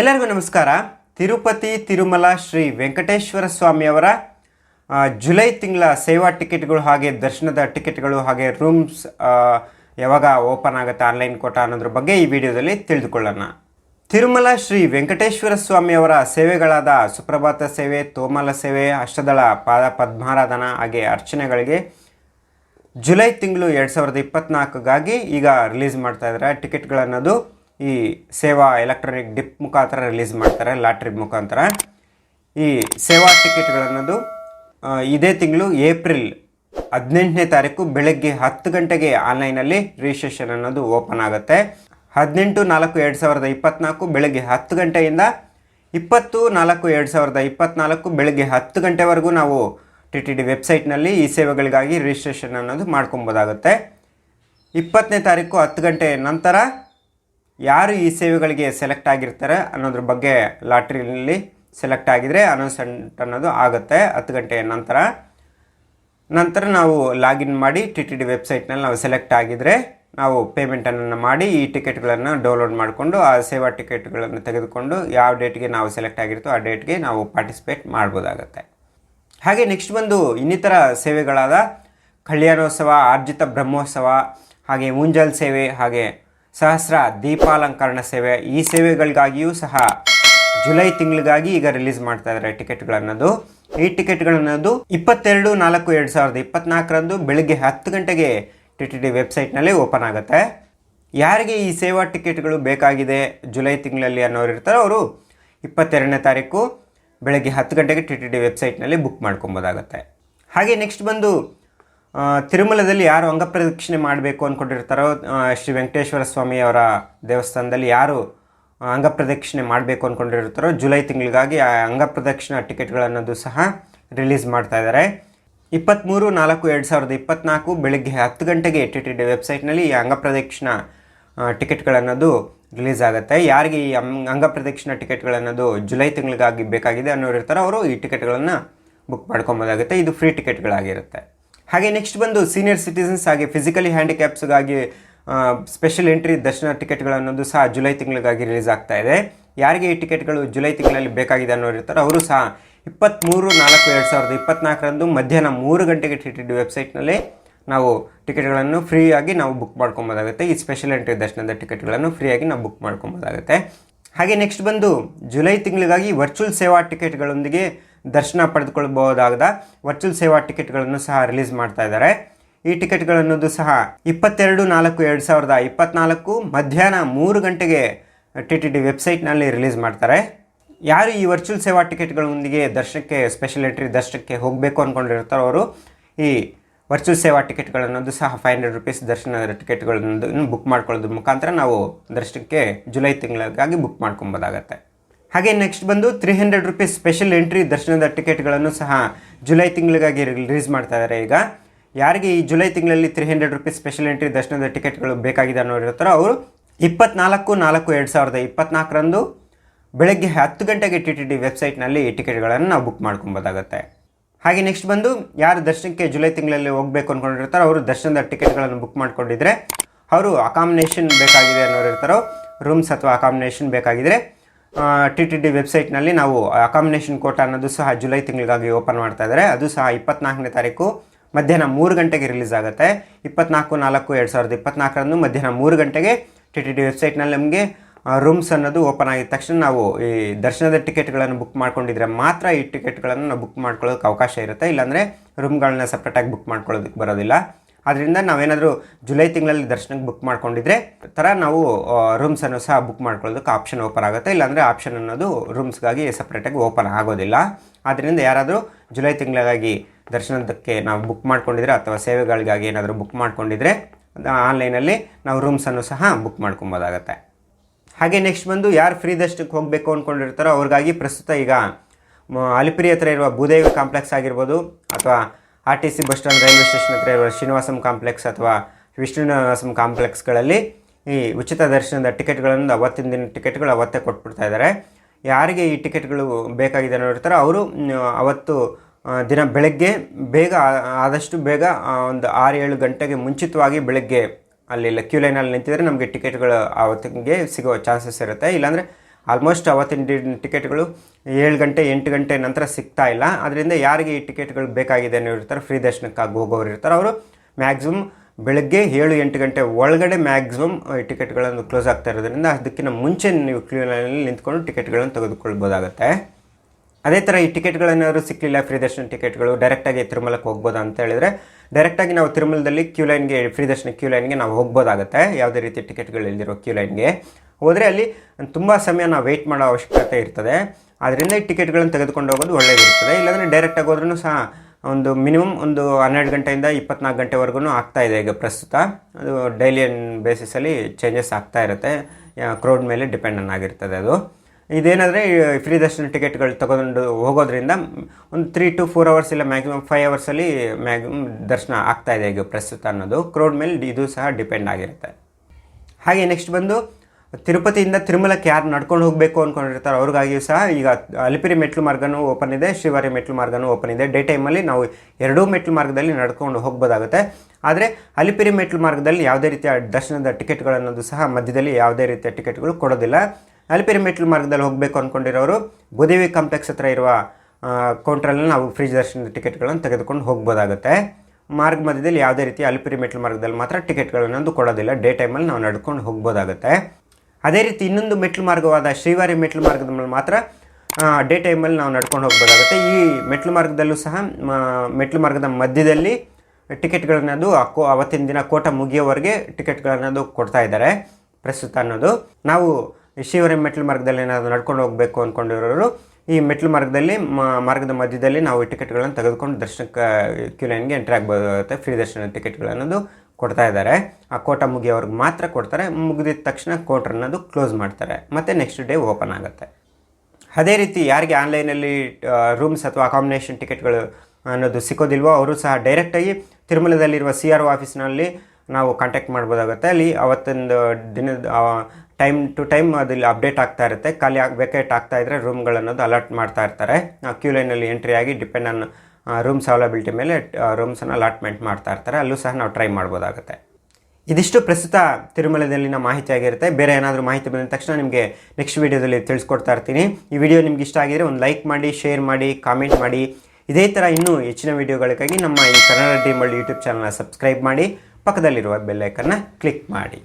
ಎಲ್ಲರಿಗೂ ನಮಸ್ಕಾರ. ತಿರುಪತಿ ತಿರುಮಲ ಶ್ರೀ ವೆಂಕಟೇಶ್ವರ ಸ್ವಾಮಿಯವರ ಜುಲೈ ತಿಂಗಳ ಸೇವಾ ಟಿಕೆಟ್ಗಳು ಹಾಗೆ ದರ್ಶನದ ಟಿಕೆಟ್ಗಳು ಹಾಗೆ ರೂಮ್ಸ್ ಯಾವಾಗ ಓಪನ್ ಆಗುತ್ತೆ ಆನ್ಲೈನ್ ಕೋಟ ಅನ್ನೋದ್ರ ಬಗ್ಗೆ ಈ ವಿಡಿಯೋದಲ್ಲಿ ತಿಳಿದುಕೊಳ್ಳೋಣ. ತಿರುಮಲ ಶ್ರೀ ವೆಂಕಟೇಶ್ವರ ಸ್ವಾಮಿಯವರ ಸೇವೆಗಳಾದ ಸುಪ್ರಭಾತ ಸೇವೆ, ತೋಮಲ ಸೇವೆ, ಅಷ್ಟದಳ ಪಾದ ಪದ್ಮಾರಾಧನ ಹಾಗೆ ಅರ್ಚನೆಗಳಿಗೆ ಜುಲೈ ತಿಂಗಳು ಎರಡು ಸಾವಿರದ ಇಪ್ಪತ್ನಾಲ್ಕಗಾಗಿ ಈಗ ರಿಲೀಸ್ ಮಾಡ್ತಾ ಇದ್ದಾರೆ ಟಿಕೆಟ್ಗಳನ್ನೋದು. ಈ ಸೇವಾ ಎಲೆಕ್ಟ್ರಾನಿಕ್ ಡಿಪ್ ಮುಖಾಂತರ ರಿಲೀಸ್ ಮಾಡ್ತಾರೆ ಲಾಟ್ರಿ ಮುಖಾಂತರ. ಈ ಸೇವಾ ಟಿಕೆಟ್ಗಳನ್ನೋದು ಇದೇ ತಿಂಗಳು ಏಪ್ರಿಲ್ ಹದಿನೆಂಟನೇ ತಾರೀಕು ಬೆಳಗ್ಗೆ ಹತ್ತು ಗಂಟೆಗೆ ಆನ್ಲೈನಲ್ಲಿ ರಿಜಿಸ್ಟ್ರೇಷನ್ ಅನ್ನೋದು ಓಪನ್ ಆಗುತ್ತೆ. ಹದಿನೆಂಟು ನಾಲ್ಕು ಎರಡು ಸಾವಿರದ ಇಪ್ಪತ್ನಾಲ್ಕು ಬೆಳಗ್ಗೆ ಹತ್ತು ಗಂಟೆಯಿಂದ ಇಪ್ಪತ್ತು ನಾಲ್ಕು ಎರಡು ಸಾವಿರದ ಇಪ್ಪತ್ತ್ನಾಲ್ಕು ಬೆಳಗ್ಗೆ ಹತ್ತು ಗಂಟೆವರೆಗೂ ನಾವು ಟಿ ಟಿ ಡಿ ವೆಬ್ಸೈಟ್ನಲ್ಲಿ ಈ ಸೇವೆಗಳಿಗಾಗಿ ರಿಜಿಸ್ಟ್ರೇಷನ್ ಅನ್ನೋದು ಮಾಡ್ಕೊಬೋದಾಗುತ್ತೆ. ಇಪ್ಪತ್ತನೇ ತಾರೀಕು ಹತ್ತು ಗಂಟೆ ನಂತರ ಯಾರು ಈ ಸೇವೆಗಳಿಗೆ ಸೆಲೆಕ್ಟ್ ಆಗಿರ್ತಾರೆ ಅನ್ನೋದ್ರ ಬಗ್ಗೆ ಲಾಟ್ರಿಯಲ್ಲಿ ಸೆಲೆಕ್ಟ್ ಆಗಿದರೆ ಅನೌನ್ಸ್ಮೆಂಟ್ ಅನ್ನೋದು ಆಗುತ್ತೆ. ಹತ್ತು ಗಂಟೆಯ ನಂತರ. ನಂತರ ನಾವು ಲಾಗಿನ್ ಮಾಡಿ ಟಿ ಟಿ ಡಿ ವೆಬ್ಸೈಟ್ನಲ್ಲಿ ನಾವು ಸೆಲೆಕ್ಟ್ ಆಗಿದರೆ ನಾವು ಪೇಮೆಂಟನ್ನು ಮಾಡಿ ಈ ಟಿಕೆಟ್ಗಳನ್ನು ಡೌನ್ಲೋಡ್ ಮಾಡಿಕೊಂಡು ಆ ಸೇವಾ ಟಿಕೆಟ್ಗಳನ್ನು ತೆಗೆದುಕೊಂಡು ಯಾವ ಡೇಟ್ಗೆ ನಾವು ಸೆಲೆಕ್ಟ್ ಆಗಿರ್ತೋ ಆ ಡೇಟ್ಗೆ ನಾವು ಪಾರ್ಟಿಸಿಪೇಟ್ ಮಾಡ್ಬೋದಾಗತ್ತೆ. ಹಾಗೆ ನೆಕ್ಸ್ಟ್ ಬಂದು ಇನ್ನಿತರ ಸೇವೆಗಳಾದ ಕಲ್ಯಾಣೋತ್ಸವ, ಆರ್ಜಿತ ಬ್ರಹ್ಮೋತ್ಸವ, ಹಾಗೆ ಮುಂಜಾಲ್ ಸೇವೆ, ಹಾಗೆ ಸಹಸ್ರ ದೀಪಾಲಂಕರಣ ಸೇವೆ, ಈ ಸೇವೆಗಳಿಗಾಗಿಯೂ ಸಹ ಜುಲೈ ತಿಂಗಳಿಗಾಗಿ ಈಗ ರಿಲೀಸ್ ಮಾಡ್ತಾ ಇದ್ದಾರೆ ಟಿಕೆಟ್ಗಳನ್ನೋದು. ಈ ಟಿಕೆಟ್ಗಳನ್ನೋದು ಇಪ್ಪತ್ತೆರಡು, ನಾಲ್ಕು, ಎರಡು ಸಾವಿರದ ಇಪ್ಪತ್ನಾಲ್ಕರಂದು ಬೆಳಿಗ್ಗೆ ಹತ್ತು ಗಂಟೆಗೆ ಟಿ ಟಿ ಡಿ ವೆಬ್ಸೈಟ್ನಲ್ಲಿ ಓಪನ್ ಆಗುತ್ತೆ. ಯಾರಿಗೆ ಈ ಸೇವಾ ಟಿಕೆಟ್ಗಳು ಬೇಕಾಗಿದೆ ಜುಲೈ ತಿಂಗಳಲ್ಲಿ ಅನ್ನೋರು ಇರ್ತಾರೋ, ಅವರು ಇಪ್ಪತ್ತೆರಡನೇ ತಾರೀಕು ಬೆಳಗ್ಗೆ ಹತ್ತು ಗಂಟೆಗೆ ಟಿ ಟಿ ಡಿ ವೆಬ್ಸೈಟ್ನಲ್ಲಿ ಬುಕ್ ಮಾಡ್ಕೊಬೋದಾಗತ್ತೆ. ಹಾಗೆ ನೆಕ್ಸ್ಟ್ ಬಂದು ತಿರುಮಲದಲ್ಲಿ ಯಾರು ಅಂಗಪ್ರದಕ್ಷಿಣೆ ಮಾಡಬೇಕು ಅಂದ್ಕೊಂಡಿರ್ತಾರೋ ಶ್ರೀ ವೆಂಕಟೇಶ್ವರ ಸ್ವಾಮಿಯವರ ದೇವಸ್ಥಾನದಲ್ಲಿ ಯಾರು ಅಂಗಪ್ರದಕ್ಷಿಣೆ ಮಾಡಬೇಕು ಅಂದ್ಕೊಂಡಿರ್ತಾರೋ ಜುಲೈ ತಿಂಗಳಿಗಾಗಿ ಆ ಅಂಗಪ್ರದಕ್ಷಿಣಾ ಟಿಕೆಟ್ಗಳನ್ನೋದು ಸಹ ರಿಲೀಸ್ ಮಾಡ್ತಾ ಇದ್ದಾರೆ. ಇಪ್ಪತ್ತ್ಮೂರು ನಾಲ್ಕು, ಎರಡು ಸಾವಿರದ ಇಪ್ಪತ್ನಾಲ್ಕು ಬೆಳಗ್ಗೆ ಹತ್ತು ಗಂಟೆಗೆ ಟಿ ಟಿ ಡಿ ವೆಬ್ಸೈಟ್ನಲ್ಲಿ ಈ ಅಂಗಪ್ರದಕ್ಷಿಣಾ ಟಿಕೆಟ್ಗಳನ್ನೋದು ರಿಲೀಸ್ ಆಗುತ್ತೆ. ಯಾರಿಗೆ ಈ ಅಂಗ ಅಂಗಪ್ರದಕ್ಷಿಣಾ ಟಿಕೆಟ್ಗಳನ್ನೋದು ಜುಲೈ ತಿಂಗಳಿಗಾಗಿ ಬೇಕಾಗಿದೆ ಅನ್ನೋರು ಇರ್ತಾರೋ ಅವರು ಈ ಟಿಕೆಟ್ಗಳನ್ನು ಬುಕ್ ಮಾಡ್ಕೊಬೋದಾಗುತ್ತೆ. ಇದು ಫ್ರೀ ಟಿಕೆಟ್ಗಳಾಗಿರುತ್ತೆ. ಹಾಗೆ ನೆಕ್ಸ್ಟ್ ಬಂದು ಸೀನಿಯರ್ ಸಿಟಿಸನ್ಸ್ ಹಾಗೆ ಫಿಸಿಕಲಿ ಹ್ಯಾಂಡಿಕ್ಯಾಪ್ಸ್ಗಾಗಿ ಸ್ಪೆಷಲ್ ಎಂಟ್ರಿ ದರ್ಶನ ಟಿಕೆಟ್ಗಳನ್ನೋದು ಸಹ ಜುಲೈ ತಿಂಗಳಿಗಾಗಿ ರಿಲೀಸ್ ಆಗ್ತಾ ಇದೆ. ಯಾರಿಗೆ ಈ ಟಿಕೆಟ್ಗಳು ಜುಲೈ ತಿಂಗಳಲ್ಲಿ ಬೇಕಾಗಿದೆ ಅನ್ನೋರಿರ್ತಾರೆ ಅವರು ಸಹ ಇಪ್ಪತ್ತ್ಮೂರು ನಾಲ್ಕು ಎರಡು ಸಾವಿರದ ಇಪ್ಪತ್ನಾಲ್ಕರಂದು ಮಧ್ಯಾಹ್ನ ಮೂರು ಗಂಟೆಗೆ ಟಿ ಟಿ ಡಿ ವೆಬ್ಸೈಟ್ನಲ್ಲಿ ನಾವು ಟಿಕೆಟ್ಗಳನ್ನು ಫ್ರೀಯಾಗಿ ನಾವು ಬುಕ್ ಮಾಡ್ಕೊಬೋದಾಗುತ್ತೆ. ಈ ಸ್ಪೆಷಲ್ ಎಂಟ್ರಿ ದರ್ಶನದ ಟಿಕೆಟ್ಗಳನ್ನು ಫ್ರೀಯಾಗಿ ನಾವು ಬುಕ್ ಮಾಡ್ಕೊಬೋದಾಗುತ್ತೆ. ಹಾಗೆ ನೆಕ್ಸ್ಟ್ ಬಂದು ಜುಲೈ ತಿಂಗಳಿಗಾಗಿ ವರ್ಚುವಲ್ ಸೇವಾ ಟಿಕೆಟ್ಗಳೊಂದಿಗೆ ದರ್ಶನ ಪಡೆದುಕೊಳ್ಳಬಹುದಾದ ವರ್ಚುವಲ್ ಸೇವಾ ಟಿಕೆಟ್ಗಳನ್ನು ಸಹ ರಿಲೀಸ್ ಮಾಡ್ತಾ ಇದ್ದಾರೆ. ಈ ಟಿಕೆಟ್ಗಳನ್ನೋದು ಸಹ ಇಪ್ಪತ್ತೆರಡು ನಾಲ್ಕು ಎರಡು ಸಾವಿರದ ಇಪ್ಪತ್ನಾಲ್ಕು ಮಧ್ಯಾಹ್ನ ಮೂರು ಗಂಟೆಗೆ ಟಿ ಟಿ ಡಿ ವೆಬ್ಸೈಟ್ನಲ್ಲಿ ರಿಲೀಸ್ ಮಾಡ್ತಾರೆ. ಯಾರು ಈ ವರ್ಚುವಲ್ ಸೇವಾ ಟಿಕೆಟ್ಗಳೊಂದಿಗೆ ದರ್ಶನಕ್ಕೆ, ಸ್ಪೆಷಲ್ ಎಂಟ್ರಿ ದರ್ಶನಕ್ಕೆ ಹೋಗಬೇಕು ಅಂದ್ಕೊಂಡಿರ್ತಾರೋ ಅವರು ಈ ವರ್ಚುವಲ್ ಸೇವಾ ಟಿಕೆಟ್ಗಳನ್ನೋದು ಸಹ ಫೈವ್ ಹಂಡ್ರೆಡ್ ರುಪೀಸ್ ದರ್ಶನದ ಟಿಕೆಟ್ಗಳನ್ನು ಬುಕ್ ಮಾಡ್ಕೊಳ್ಳೋದ್ರ ಮುಖಾಂತರ ನಾವು ದರ್ಶನಕ್ಕೆ ಜುಲೈ ತಿಂಗಳಿಗಾಗಿ ಬುಕ್ ಮಾಡ್ಕೊಬೋದಾಗತ್ತೆ. ಹಾಗೆ ನೆಕ್ಸ್ಟ್ ಬಂದು three hundred rupees special entry ದರ್ಶನದ ಟಿಕೆಟ್ಗಳನ್ನು ಸಹ ಜುಲೈ ತಿಂಗಳಿಗಾಗಿ ರಿಲೀಸ್ ಮಾಡ್ತಾ ಇದ್ದಾರೆ ಈಗ. ಯಾರಿಗೆ ಈ ಜುಲೈ ತಿಂಗಳಲ್ಲಿ three hundred rupees special entry ದರ್ಶನದ ಟಿಕೆಟ್ಗಳು ಬೇಕಾಗಿದೆ ಅನ್ನೋರಿರ್ತಾರೋ ಅವರು ಇಪ್ಪತ್ನಾಲ್ಕು ನಾಲ್ಕು ಎರಡು ಸಾವಿರದ ಇಪ್ಪತ್ನಾಲ್ಕರಂದು ಬೆಳಗ್ಗೆ ಹತ್ತು ಗಂಟೆಗೆ ಟಿ ಟಿ ಡಿ ವೆಬ್ಸೈಟ್ನಲ್ಲಿ ಟಿಕೆಟ್ಗಳನ್ನು ನಾವು ಬುಕ್ ಮಾಡ್ಕೊಬೋದಾಗುತ್ತೆ. ಹಾಗೆ ನೆಕ್ಸ್ಟ್ ಬಂದು ಯಾರು ದರ್ಶನಕ್ಕೆ ಜುಲೈ ತಿಂಗಳಲ್ಲಿ ಹೋಗಬೇಕು ಅಂದ್ಕೊಂಡಿರ್ತಾರೋ ಅವರು ದರ್ಶನದ ಟಿಕೆಟ್ಗಳನ್ನು ಬುಕ್ ಮಾಡ್ಕೊಂಡಿದ್ರೆ ಅವರು ಅಕಾಮಿನೇಷನ್ ಬೇಕಾಗಿದೆ ಅನ್ನೋರು ಇರ್ತಾರೋ ರೂಮ್ಸ್ ಅಥವಾ ಅಕಾಮಿನೇಷನ್ ಬೇಕಾಗಿದ್ರೆ ಟಿ ಟಿ ಡಿ ವೆಬ್ಸೈಟ್ನಲ್ಲಿ ನಾವು ಅಕಾಮಿನೇಷನ್ ಕೋಟ ಅನ್ನೋದು ಸಹ ಜುಲೈ ತಿಂಗಳಿಗಾಗಿ ಓಪನ್ ಮಾಡ್ತಾ ಇದ್ದಾರೆ ಅದು ಸಹ ಇಪ್ಪತ್ನಾಲ್ಕನೇ ತಾರೀಕು ಮಧ್ಯಾಹ್ನ ಮೂರು ಗಂಟೆಗೆ ರಿಲೀಸ್ ಆಗುತ್ತೆ. ಇಪ್ಪತ್ನಾಲ್ಕು, ನಾಲ್ಕು, ಎರಡು ಸಾವಿರದ ಇಪ್ಪತ್ನಾಲ್ಕರಂದು ಮಧ್ಯಾಹ್ನ ಮೂರು ಗಂಟೆಗೆ ಟಿ ಟಿ ಡಿ ವೆಬ್ಸೈಟ್ನಲ್ಲಿ ನಮಗೆ ರೂಮ್ಸ್ ಅನ್ನೋದು ಓಪನ್ ಆಗಿದ ತಕ್ಷಣ ನಾವು ಈ ದರ್ಶನದ ಟಿಕೆಟ್ಗಳನ್ನು ಬುಕ್ ಮಾಡ್ಕೊಂಡಿದ್ರೆ ಮಾತ್ರ ಈ ಟಿಕೆಟ್ಗಳನ್ನು ನಾವು ಬುಕ್ ಮಾಡ್ಕೊಳ್ಳೋಕೆ ಅವಕಾಶ ಇರುತ್ತೆ. ಇಲ್ಲಾಂದರೆ ರೂಮ್ಗಳನ್ನ ಸಪ್ರೇಟಾಗಿ ಬುಕ್ ಮಾಡ್ಕೊಳ್ಳೋದಕ್ಕೆ ಬರೋದಿಲ್ಲ. ಅದರಿಂದ ನಾವೇನಾದರೂ ಜುಲೈ ತಿಂಗಳಲ್ಲಿ ದರ್ಶನಕ್ಕೆ ಬುಕ್ ಮಾಡ್ಕೊಂಡಿದ್ರೆ ಥರ ನಾವು ರೂಮ್ಸನ್ನು ಸಹ ಬುಕ್ ಮಾಡ್ಕೊಳ್ಳೋದಕ್ಕೆ ಆಪ್ಷನ್ ಓಪನ್ ಆಗುತ್ತೆ. ಇಲ್ಲಾಂದರೆ ಆಪ್ಷನ್ ಅನ್ನೋದು ರೂಮ್ಸ್ಗಾಗಿ ಸಪ್ರೇಟಾಗಿ ಓಪನ್ ಆಗೋದಿಲ್ಲ. ಆದ್ದರಿಂದ ಯಾರಾದರೂ ಜುಲೈ ತಿಂಗಳಿಗಾಗಿ ದರ್ಶನದಕ್ಕೆ ನಾವು ಬುಕ್ ಮಾಡ್ಕೊಂಡಿದ್ರೆ ಅಥವಾ ಸೇವೆಗಳಿಗಾಗಿ ಏನಾದರೂ ಬುಕ್ ಮಾಡ್ಕೊಂಡಿದ್ರೆ ಆನ್ಲೈನಲ್ಲಿ ನಾವು ರೂಮ್ಸನ್ನು ಸಹ ಬುಕ್ ಮಾಡ್ಕೊಬೋದಾಗತ್ತೆ. ಹಾಗೆ ನೆಕ್ಸ್ಟ್ ಬಂದು ಯಾರು ಫ್ರೀ ದರ್ಶನಕ್ಕೆ ಹೋಗಬೇಕು ಅಂದ್ಕೊಂಡಿರ್ತಾರೋ ಅವ್ರಿಗಾಗಿ ಪ್ರಸ್ತುತ ಈಗ ಅಲಿಪಿರಿ ಹತ್ರ ಇರುವ ಭೂದೇವಿ ಕಾಂಪ್ಲೆಕ್ಸ್ ಆಗಿರ್ಬೋದು, ಅಥವಾ R T C bus stand railway station ಹತ್ರ ಇರುವ ಶ್ರೀನಿವಾಸಂ ಕಾಂಪ್ಲೆಕ್ಸ್ ಅಥವಾ ವಿಷ್ಣುನಿವಾಸಂ ಕಾಂಪ್ಲೆಕ್ಸ್ಗಳಲ್ಲಿ ಈ ಉಚಿತ ದರ್ಶನದ ಟಿಕೆಟ್ಗಳನ್ನು ಅವತ್ತಿನ ದಿನ ಟಿಕೆಟ್ಗಳು ಅವತ್ತೇ ಕೊಟ್ಬಿಡ್ತಾ ಇದ್ದಾರೆ. ಯಾರಿಗೆ ಈ ಟಿಕೆಟ್ಗಳು ಬೇಕಾಗಿದೆ ನೋಡ್ತಾರೆ ಅವರು ಅವತ್ತು ದಿನ ಬೆಳಗ್ಗೆ ಬೇಗ, ಆದಷ್ಟು ಬೇಗ ಒಂದು ಆರು ಏಳು ಗಂಟೆಗೆ ಮುಂಚಿತವಾಗಿ ಬೆಳಗ್ಗೆ ಅಲ್ಲಿ ಕ್ಯೂ ಲೈನಲ್ಲಿ ನಿಂತಿದ್ರೆ ನಮಗೆ ಟಿಕೆಟ್ಗಳು ಆವತ್ತಿಗೆ ಸಿಗೋ ಚಾನ್ಸಸ್ ಇರುತ್ತೆ. ಇಲ್ಲಾಂದರೆ ಆಲ್ಮೋಸ್ಟ್ ಅವತ್ತಿನ ಟಿಕೆಟ್ಗಳು ಏಳು ಗಂಟೆ, ಎಂಟು ಗಂಟೆ ನಂತರ ಸಿಗ್ತಾ ಇಲ್ಲ. ಅದರಿಂದ ಯಾರಿಗೆ ಈ ಟಿಕೆಟ್ಗಳು ಬೇಕಾಗಿದೆ ಅನ್ನೋ ಇರ್ತಾರೆ, ಫ್ರೀ ದರ್ಶನಕ್ಕಾಗಿ ಹೋಗೋರು ಇರ್ತಾರೆ. ಅವರು ಮ್ಯಾಕ್ಸಿಮಮ್ ಬೆಳಗ್ಗೆ ಏಳು, ಎಂಟು ಗಂಟೆ ಒಳಗಡೆ ಮ್ಯಾಕ್ಸಿಮಮ್ ಟಿಕೆಟ್ಗಳನ್ನು ಕ್ಲೋಸ್ ಆಗ್ತಾ ಇರೋದ್ರಿಂದ ಅದಕ್ಕಿಂತ ಮುಂಚೆ ನೀವು ಕ್ಯೂ ಲೈನಲ್ಲಿ ನಿಂತ್ಕೊಂಡು ಟಿಕೆಟ್ಗಳನ್ನು ತೆಗೆದುಕೊಳ್ಬೋದಾಗತ್ತೆ. ಅದೇ ಥರ ಈ ಟಿಕೆಟ್ಗಳೇನಾದ್ರು ಸಿಕ್ಕಲಿಲ್ಲ ಫ್ರೀ ದರ್ಶನ ಟಿಕೆಟ್ಗಳು ಡೈರೆಕ್ಟಾಗಿ ತಿರುಮಲಕ್ಕೆ ಹೋಗ್ಬೋದಾ ಅಂತ ಹೇಳಿದ್ರೆ ಡೈರೆಕ್ಟಾಗಿ ನಾವು ತಿರುಮಲದಲ್ಲಿ ಕ್ಯೂ ಲೈನ್ಗೆ ಫ್ರೀ ದರ್ಶನ ಕ್ಯೂ ಲೈನ್ಗೆ ನಾವು ಹೋಗ್ಬೋದಾಗುತ್ತೆ. ಯಾವುದೇ ರೀತಿ ಟಿಕೆಟ್ಗಳು ಇಲ್ದಿರೋ ಕ್ಯೂ ಲೈನ್ಗೆ ಹೋದರೆ ಅಲ್ಲಿ ತುಂಬ ಸಮಯ ನಾವು ವೆಯ್ಟ್ ಮಾಡೋ ಅವಶ್ಯಕತೆ ಇರ್ತದೆ. ಆದ್ದರಿಂದ ಈ ಟಿಕೆಟ್ಗಳನ್ನು ತೆಗೆದುಕೊಂಡು ಹೋಗೋದು ಒಳ್ಳೆಯದಿರ್ತದೆ ಇಲ್ಲಾಂದರೆ ಡೈರೆಕ್ಟಾಗಿ ಹೋದ್ರೂ ಸಹ ಒಂದು ಮಿನಿಮಮ್ ಒಂದು ಹನ್ನೆರಡು ಗಂಟೆಯಿಂದ ಇಪ್ಪತ್ನಾಲ್ಕು ಗಂಟೆವರೆಗೂ ಆಗ್ತಾಯಿದೆ ಈಗ ಪ್ರಸ್ತುತ. ಅದು ಡೈಲಿ ಬೇಸಿಸಲ್ಲಿ ಚೇಂಜಸ್ ಆಗ್ತಾ ಇರುತ್ತೆ. ಕ್ರೌಡ್ ಮೇಲೆ ಡಿಪೆಂಡನ್ ಆಗಿರ್ತದೆ ಅದು. ಇದೇನಾದರೆ ಫ್ರೀ ದರ್ಶನ ಟಿಕೆಟ್ಗಳು ತಗೊಂಡು ಹೋಗೋದ್ರಿಂದ ಒಂದು ತ್ರೀ ಟು ಫೋರ್ ಅವರ್ಸ್ ಇಲ್ಲ ಮ್ಯಾಕ್ಸಿಮಮ್ ಫೈವ್ ಅವರ್ಸಲ್ಲಿ ಮ್ಯಾಕ್ಸಿಮಮ್ ದರ್ಶನ ಆಗ್ತಾಯಿದೆ ಈಗ ಪ್ರಸ್ತುತ ಅನ್ನೋದು. ಕ್ರೌಡ್ ಮೇಲೆ ಇದು ಸಹ ಡಿಪೆಂಡ್ ಆಗಿರುತ್ತೆ. ಹಾಗೆ ನೆಕ್ಸ್ಟ್ ಬಂದು ತಿರುಪತಿಯಿಂದ ತಿರುಮಲಕ್ಕೆ ಯಾರು ನಡ್ಕೊಂಡು ಹೋಗಬೇಕು ಅಂದ್ಕೊಂಡಿರ್ತಾರೆ ಅವ್ರಿಗಾಗಿಯೂ ಸಹ ಈಗ ಅಲಿಪಿರಿ ಮೆಟ್ಲು ಮಾರ್ಗನೂ ಓಪನ್ ಇದೆ, ಶಿವಾರಿ ಮೆಟ್ಲು ಮಾರ್ಗನೂ ಓಪನ್ ಇದೆ. ಡೇ ಟೈಮಲ್ಲಿ ನಾವು ಎರಡೂ ಮೆಟ್ಲು ಮಾರ್ಗದಲ್ಲಿ ನಡ್ಕೊಂಡು ಹೋಗ್ಬೋದಾಗುತ್ತೆ. ಆದರೆ ಅಲಿಪಿರಿ ಮೆಟ್ಲು ಮಾರ್ಗದಲ್ಲಿ ಯಾವುದೇ ರೀತಿಯ ದರ್ಶನದ ಟಿಕೆಟ್ಗಳನ್ನೋದು ಸಹ ಮಧ್ಯದಲ್ಲಿ ಯಾವುದೇ ರೀತಿಯ ಟಿಕೆಟ್ಗಳು ಕೊಡೋದಿಲ್ಲ. ಅಲಿಪಿರಿ ಮೆಟ್ಲು ಮಾರ್ಗದಲ್ಲಿ ಹೋಗಬೇಕು ಅಂದ್ಕೊಂಡಿರೋರು ಗೋದೇವಿ ಕಾಂಪ್ಲೆಕ್ಸ್ ಹತ್ರ ಇರುವ ಕೌಂಟ್ರಲ್ಲಿ ನಾವು ಫ್ರೀ ದರ್ಶನದ ಟಿಕೆಟ್ಗಳನ್ನು ತೆಗೆದುಕೊಂಡು ಹೋಗ್ಬೋದಾಗುತ್ತೆ. ಮಾರ್ಗ ಮಧ್ಯದಲ್ಲಿ ಯಾವುದೇ ರೀತಿ ಅಲಿಪಿರಿ ಮೆಟ್ಲು ಮಾರ್ಗದಲ್ಲಿ ಮಾತ್ರ ಟಿಕೆಟ್ಗಳನ್ನೊಂದು ಕೊಡೋದಿಲ್ಲ. ಡೇ ಟೈಮಲ್ಲಿ ನಾವು ನಡ್ಕೊಂಡು ಹೋಗ್ಬೋದಾಗುತ್ತೆ. ಅದೇ ರೀತಿ ಇನ್ನೊಂದು ಮೆಟ್ಲು ಮಾರ್ಗವಾದ ಶ್ರೀವಾರಿ ಮೆಟ್ಲು ಮಾರ್ಗದ ಮೇಲೆ ಮಾತ್ರ ಡೇ ಟೈಮಲ್ಲಿ ನಾವು ನಡ್ಕೊಂಡು ಹೋಗ್ಬೋದಾಗುತ್ತೆ. ಈ ಮೆಟ್ಲು ಮಾರ್ಗದಲ್ಲೂ ಸಹ ಮೆಟ್ಲು ಮಾರ್ಗದ ಮಧ್ಯದಲ್ಲಿ ಟಿಕೆಟ್ಗಳನ್ನದು ಕೋ, ಅವತ್ತಿನ ದಿನ ಕೋಟ ಮುಗಿಯೋವರೆಗೆ ಟಿಕೆಟ್ಗಳನ್ನದು ಕೊಡ್ತಾ ಇದ್ದಾರೆ, ಪ್ರಸ್ತುತ ಅನ್ನೋದು. ನಾವು ಶ್ರೀವಾರಿ ಮೆಟ್ಲು ಮಾರ್ಗದಲ್ಲಿ ಏನಾದರೂ ನಡ್ಕೊಂಡು ಹೋಗಬೇಕು ಅಂದ್ಕೊಂಡಿರೋರು ಈ ಮೆಟ್ಲು ಮಾರ್ಗದಲ್ಲಿ ಮಾರ್ಗದ ಮಧ್ಯದಲ್ಲಿ ನಾವು ಟಿಕೆಟ್ಗಳನ್ನು ತೆಗೆದುಕೊಂಡು ದರ್ಶನಕ್ಕೆ ಕ್ಯೂ ಲೈನ್ಗೆ ಎಂಟ್ರಿ ಆಗ್ಬೋದಾಗುತ್ತೆ. ಫ್ರೀ ದರ್ಶನ ಟಿಕೆಟ್ಗಳನ್ನೋದು ಕೊಡ್ತಾ ಇದ್ದಾರೆ. ಆ ಕೋಟ ಮುಗಿಯೋವ್ರಿಗೆ ಮಾತ್ರ ಕೊಡ್ತಾರೆ. ಮುಗಿದಿದ ತಕ್ಷಣ ಕೋಟರ್ ಅನ್ನೋದು ಕ್ಲೋಸ್ ಮಾಡ್ತಾರೆ. ಮತ್ತು ನೆಕ್ಸ್ಟ್ ಡೇ ಓಪನ್ ಆಗುತ್ತೆ. ಅದೇ ರೀತಿ ಯಾರಿಗೆ ಆನ್ಲೈನಲ್ಲಿ ರೂಮ್ಸ್ ಅಥವಾ ಅಕಾಮಿಡೇಷನ್ ಟಿಕೆಟ್ಗಳು ಅನ್ನೋದು ಸಿಕ್ಕೋದಿಲ್ವೋ ಅವರು ಸಹ ಡೈರೆಕ್ಟಾಗಿ ತಿರುಮಲದಲ್ಲಿರುವ ಸಿ ಆರ್ ಒ ಆಫೀಸ್ನಲ್ಲಿ ನಾವು ಕಾಂಟ್ಯಾಕ್ಟ್ ಮಾಡ್ಬೋದಾಗುತ್ತೆ. ಅಲ್ಲಿ ಅವತ್ತೊಂದು ದಿನದ ಟೈಮ್ ಟು ಟೈಮ್ ಅದಲ್ಲಿ ಅಪ್ಡೇಟ್ ಆಗ್ತಾ ಇರುತ್ತೆ. ಖಾಲಿ ವೆಕೇಟ್ ಆಗ್ತಾ ಇದ್ದರೆ ರೂಮ್ಗಳನ್ನೋದು ಅಲರ್ಟ್ ಮಾಡ್ತಾ ಇರ್ತಾರೆ. ಕ್ಯೂ ಲೈನಲ್ಲಿ ಎಂಟ್ರಿ ಆಗಿ ಡಿಪೆಂಡ್ ಆನ್ ರೂಮ್ಸ್ ಅವೈಲಬಿಲಿಟಿ ಮೇಲೆ ರೂಮ್ಸನ್ನು ಅಲಾಟ್ಮೆಂಟ್ ಮಾಡ್ತಾ ಇರ್ತಾರೆ. ಅಲ್ಲೂ ಸಹ ನಾವು ಟ್ರೈ ಮಾಡ್ಬೋದಾಗುತ್ತೆ. ಇದಿಷ್ಟು ಪ್ರಸ್ತುತ ತಿರುಮಲದಲ್ಲಿನ ಮಾಹಿತಿ ಆಗಿರುತ್ತೆ. ಬೇರೆ ಏನಾದರೂ ಮಾಹಿತಿ ಬಂದ ತಕ್ಷಣ ನಿಮಗೆ ನೆಕ್ಸ್ಟ್ ವೀಡಿಯೋದಲ್ಲಿ ತಿಳಿಸ್ಕೊಡ್ತಾ ಇರ್ತೀನಿ. ಈ ವಿಡಿಯೋ ನಿಮ್ಗೆ ಇಷ್ಟ ಆಗಿದ್ರೆ ಒಂದು ಲೈಕ್ ಮಾಡಿ ಶೇರ್ ಮಾಡಿ ಕಾಮೆಂಟ್ ಮಾಡಿ. ಇದೇ ಥರ ಇನ್ನೂ ಹೆಚ್ಚಿನ ವೀಡಿಯೋಗಳಿಗಾಗಿ ನಮ್ಮ ಈ ಕನ್ನಡ ಡ್ರೀಮ್ ವರ್ಲ್ಡ್ ಯೂಟ್ಯೂಬ್ ಚಾನಲ್ನ ಸಬ್ಸ್ಕ್ರೈಬ್ ಮಾಡಿ. ಪಕ್ಕದಲ್ಲಿರುವ ಬೆಲ್ಲೈಕನ್ನ ಕ್ಲಿಕ್ ಮಾಡಿ.